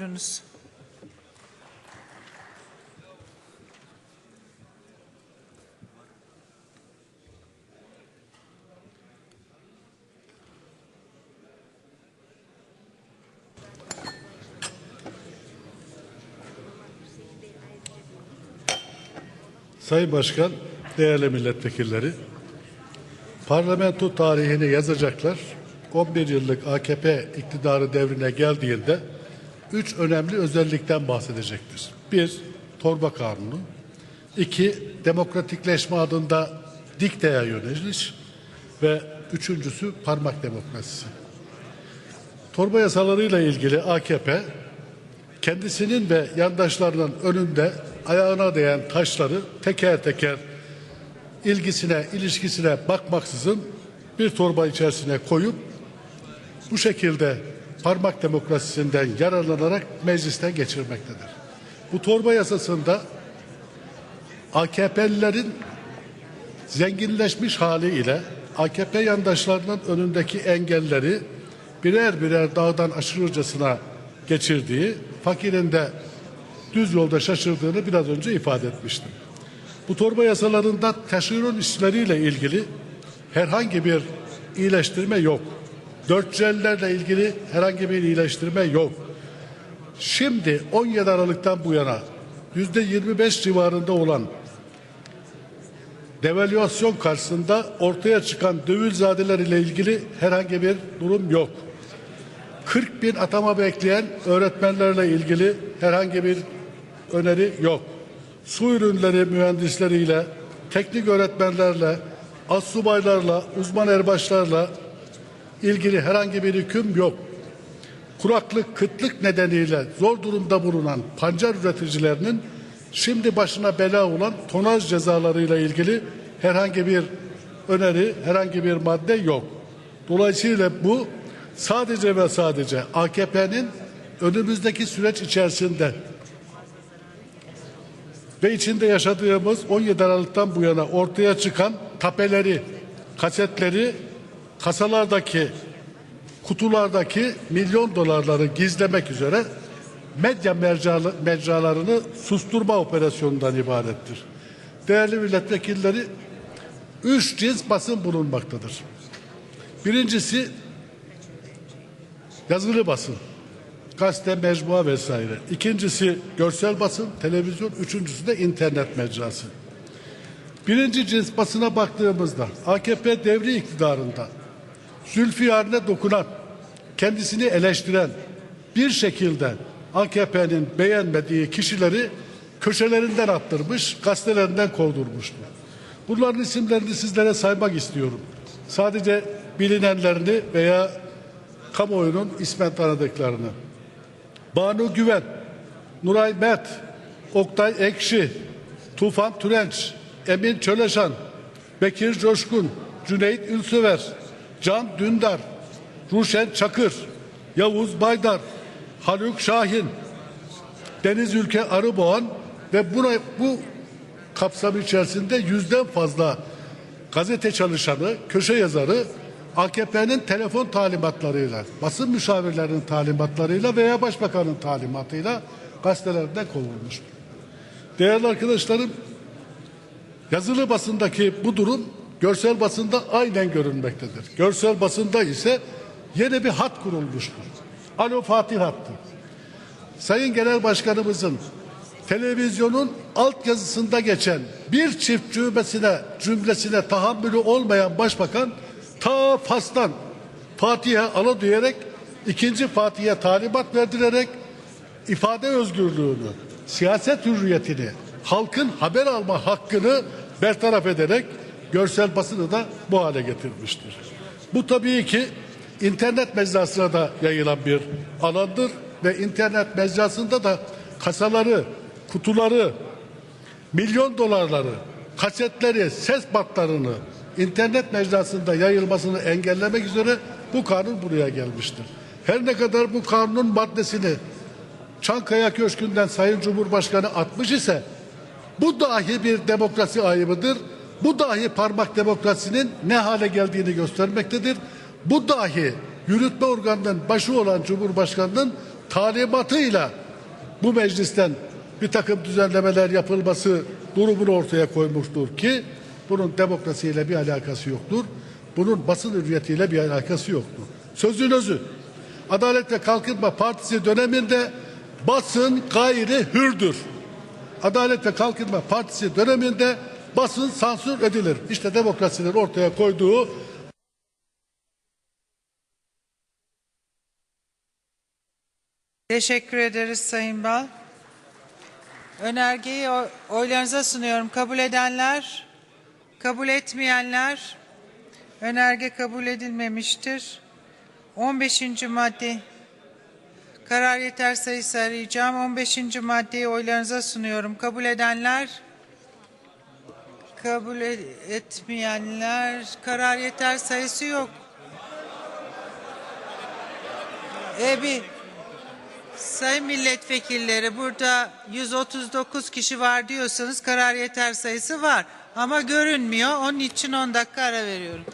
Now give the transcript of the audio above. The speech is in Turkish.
Buyurunuz. Sayın Başkan, değerli milletvekilleri, parlamento tarihini yazacaklar. 11 yıllık AKP iktidarı devrine geldiğinde üç önemli özellikten bahsedecektir. Bir, torba kanunu. iki demokratikleşme adında dikteye yöneliş ve üçüncüsü parmak demokrasisi. Torba yasalarıyla ilgili AKP kendisinin ve yandaşlarının önünde ayağına değen taşları teker teker ilgisine, ilişkisine bakmaksızın bir torba içerisine koyup bu şekilde parmak demokrasisinden yararlanarak meclisten geçirmektedir. Bu torba yasasında AKP'lilerin zenginleşmiş haliyle AKP yandaşlarının önündeki engelleri birer birer dağdan aşırırcasına geçirdiği, fakirin de düz yolda şaşırdığını biraz önce ifade etmiştim. Bu torba yasalarında taşeron işleriyle ilgili herhangi bir iyileştirme yok. Dörtcellerle ilgili herhangi bir iyileştirme yok. Şimdi 17 Aralık'tan bu yana yüzde 25 civarında olan devalüasyon karşısında ortaya çıkan dövülzadeler ile ilgili herhangi bir durum yok. 40 bin atama bekleyen öğretmenlerle ilgili herhangi bir öneri yok. Su ürünleri mühendisleriyle, teknik öğretmenlerle, astsubaylarla, uzman erbaşlarla ilgili herhangi bir hüküm yok. Kuraklık, kıtlık nedeniyle zor durumda bulunan pancar üreticilerinin şimdi başına bela olan tonaj cezalarıyla ilgili herhangi bir öneri, herhangi bir madde yok. Dolayısıyla bu sadece ve sadece AKP'nin önümüzdeki süreç içerisinde ve içinde yaşadığımız 17 Aralık'tan bu yana ortaya çıkan tapeleri, kasetleri, kasalardaki, kutulardaki milyon dolarları gizlemek üzere medya mercalı- mecralarını susturma operasyonundan ibarettir. Değerli milletvekilleri, üç cins basın bulunmaktadır. Birincisi yazılı basın, gazete, mecmua vesaire. İkincisi görsel basın, televizyon. Üçüncüsü de internet mecrası. Birinci cins basına baktığımızda AKP devri iktidarında zülfiyarına dokunan, kendisini eleştiren bir şekilde AKP'nin beğenmediği kişileri köşelerinden attırmış, gazetelerinden kovdurmuştu. Bunların isimlerini sizlere saymak istiyorum. Sadece bilinenlerini veya kamuoyunun ismen tanıdıklarını. Banu Güven, Nuray Mert, Oktay Ekşi, Tufan Türenç, Emin Çöleşan, Bekir Coşkun, Cüneyt Ülsüver, Can Dündar, Ruşen Çakır, Yavuz Baydar, Haluk Şahin, Deniz Ülke Arıboğan ve buna, bu kapsam içerisinde yüzden fazla gazete çalışanı, köşe yazarı AKP'nin telefon talimatlarıyla, basın müşavirlerinin talimatlarıyla veya başbakanın talimatıyla gazetelerinden kovulmuştur. Değerli arkadaşlarım, yazılı basındaki bu durum görsel basında aynen görünmektedir. Görsel basında ise yeni bir hat kurulmuştur. Alo Fatih hattı. Sayın Genel Başkanımızın televizyonun altyazısında geçen bir çift cümlesine, cümlesine tahammülü olmayan başbakan ta Fas'tan Fatih'e ala diyerek ikinci Fatih'e talimat verdirerek ifade özgürlüğünü, siyaset hürriyetini, halkın haber alma hakkını bertaraf ederek görsel basını da bu hale getirmiştir. Bu tabii ki internet mecrasına da yayılan bir alandır ve internet mecrasında da kasaları, kutuları, milyon dolarları, kasetleri, ses batlarını internet mecrasında yayılmasını engellemek üzere bu kanun buraya gelmiştir. Her ne kadar bu kanunun maddesini Çankaya Köşkü'nden Sayın Cumhurbaşkanı atmış ise bu dahi bir demokrasi ayıbıdır. Bu dahi parmak demokrasinin ne hale geldiğini göstermektedir. Bu dahi yürütme organının başı olan Cumhurbaşkanının talimatıyla bu meclisten bir takım düzenlemeler yapılması durumunu ortaya koymuştur ki bunun demokrasiyle bir alakası yoktur. Bunun basın hürriyetiyle bir alakası yoktur. Sözün özü. Adalet ve Kalkınma Partisi döneminde basın gayri hürdür. Adalet ve Kalkınma Partisi döneminde basın sansür edilir. İşte demokrasinin ortaya koyduğu Teşekkür ederiz Sayın Bal. Önergeyi oylarınıza sunuyorum. Kabul edenler, kabul etmeyenler, önerge kabul edilmemiştir. 15. madde, karar yeter sayısı arayacağım. 15. maddeyi oylarınıza sunuyorum. Kabul edenler, kabul e- etmeyenler, karar yeter sayısı yok. E bir Sayın milletvekilleri burada 139 kişi var diyorsanız karar yeter sayısı var. Ama görünmüyor. Onun için 10 dakika ara veriyorum.